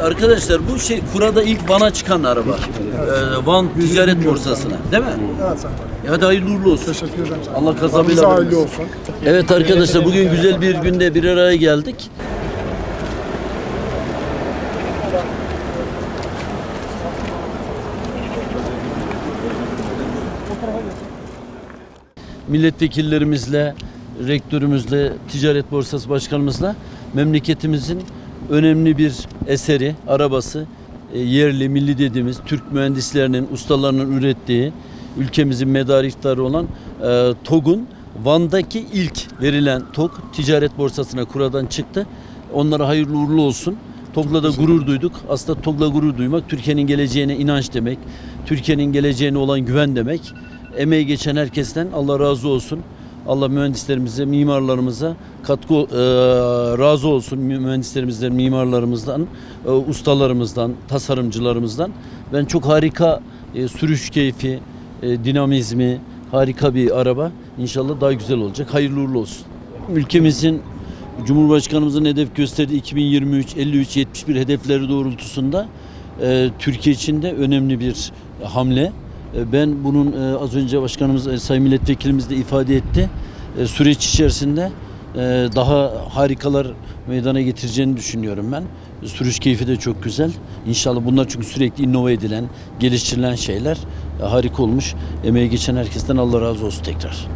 Arkadaşlar bu şey kurada ilk Van'a çıkan araba. Ee, Van ticaret borsasına değil mi? Evet Sayın Valim. Hadi hayırlı uğurlu olsun. Teşekkür ederim. Sayın Allah Bize hayırlı vermesin. olsun. Evet arkadaşlar bugün güzel bir günde bir araya geldik. Milletvekillerimizle, rektörümüzle, ticaret borsası başkanımızla memleketimizin önemli bir eseri, arabası, e, yerli, milli dediğimiz Türk mühendislerinin, ustalarının ürettiği ülkemizin medariftarı olan e, TOG'un Van'daki ilk verilen TOG ticaret borsasına kuradan çıktı. Onlara hayırlı uğurlu olsun. TOG'la da gurur duyduk. Aslında TOG'la gurur duymak Türkiye'nin geleceğine inanç demek. Türkiye'nin geleceğine olan güven demek. Emeği geçen herkesten Allah razı olsun. Allah mühendislerimize, mimarlarımıza katkı e, razı olsun. Mü- Mühendislerimizden, mimarlarımızdan, e, ustalarımızdan, tasarımcılarımızdan. Ben çok harika e, sürüş keyfi, e, dinamizmi, harika bir araba. İnşallah daha güzel olacak. Hayırlı uğurlu olsun. Ülkemizin Cumhurbaşkanımızın hedef gösterdiği 2023 53 71 hedefleri doğrultusunda e, Türkiye için de önemli bir hamle. E, ben bunun e, az önce başkanımız e, Sayın Milletvekilimiz de ifade etti. Süreç içerisinde daha harikalar meydana getireceğini düşünüyorum ben. Sürüş keyfi de çok güzel. İnşallah bunlar çünkü sürekli innove edilen, geliştirilen şeyler harika olmuş. Emeği geçen herkesten Allah razı olsun tekrar.